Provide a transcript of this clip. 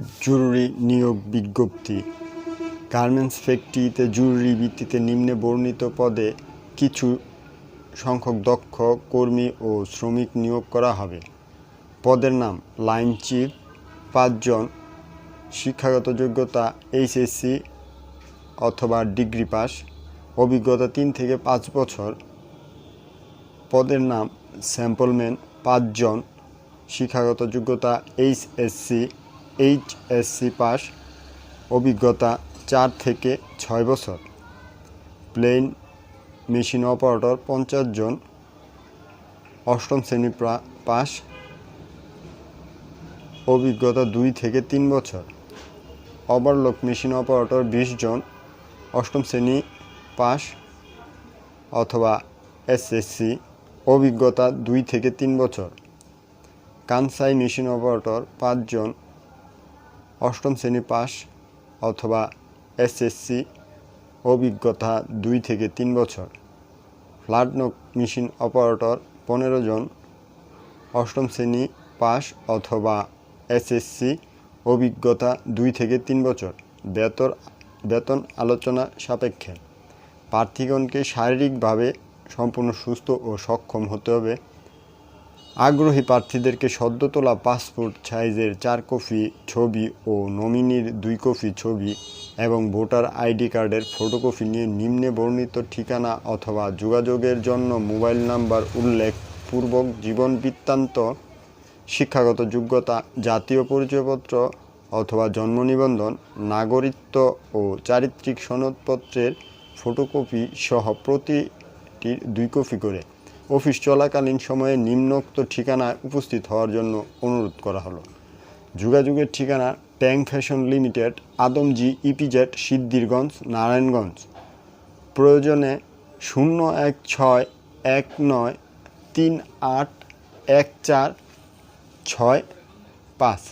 জরুরি নিয়োগ বিজ্ঞপ্তি। গার্মেন্টস ফ্যাক্টরিতে জরুরি ভিত্তিতে নিম্নে বর্ণিত পদে কিছু সংখ্যক দক্ষ কর্মী ও শ্রমিক নিয়োগ করা হবে। পদের নাম লাইন চিফ, পাঁচজন শিক্ষাগত যোগ্যতা এইচএসসি অথবা ডিগ্রি পাস, অভিজ্ঞতা তিন থেকে পাঁচ বছর। পদের নাম স্যাম্পলম্যান, পাঁচজন শিক্ষাগত যোগ্যতা এইচএসসি এইচএসসি পাস, অভিজ্ঞতা চার থেকে ছয় বছর। প্লেন মেশিন অপারেটর পঞ্চাশ জন। অষ্টম শ্রেণি পাস। অভিজ্ঞতা দুই থেকে তিন বছর। ওভারলক মেশিন অপারেটর বিশ জন। অষ্টম শ্রেণি পাস অথবা এসএসসি। অভিজ্ঞতা দুই থেকে তিন বছর। কানসাই মেশিন অপারেটর পাঁচজন অষ্টম শ্রেণি পাস অথবা এসএসসি অভিজ্ঞতা দুই থেকে তিন বছর। ফ্ল্যাটনক মেশিন অপারেটর পনেরো জন। অষ্টম শ্রেণি পাস অথবা এসএসসি অভিজ্ঞতা দুই থেকে তিন বছর। বেতন বেতন আলোচনা সাপেক্ষে। প্রার্থীগণকে শারীরিকভাবে সম্পূর্ণ সুস্থ ও সক্ষম হতে হবে। আগ্রহী প্রার্থীদেরকে সদ্য তোলা পাসপোর্ট সাইজের চার কপি ছবি ও নমিনির দুই কপি ছবি এবং ভোটার আইডি কার্ডের ফটোকপি নিয়ে নিম্নে বর্ণিত ঠিকানা অথবা যোগাযোগের জন্য মোবাইল নাম্বার উল্লেখ পূর্বক জীবন বৃত্তান্ত, শিক্ষাগত যোগ্যতা, জাতীয় পরিচয়পত্র অথবা জন্ম নিবন্ধন, নাগরিকত্ব ও চারিত্রিক সনদপত্রের ফটোকপি সহ প্রতিটির দুই কপি করে। অফিস চলাকালীন সময়ে নিম্নোক্ত ঠিকানায় উপস্থিত হওয়ার জন্য অনুরোধ করা হলো। যোগাযোগের ঠিকানা Tang Fashion Limited, Adamjee, EPZ, Siddhirganj, Narayanganj. প্রয়োজনে শূন্য এক ছয় এক নয় তিন আট এক চার ছয় পাঁচ।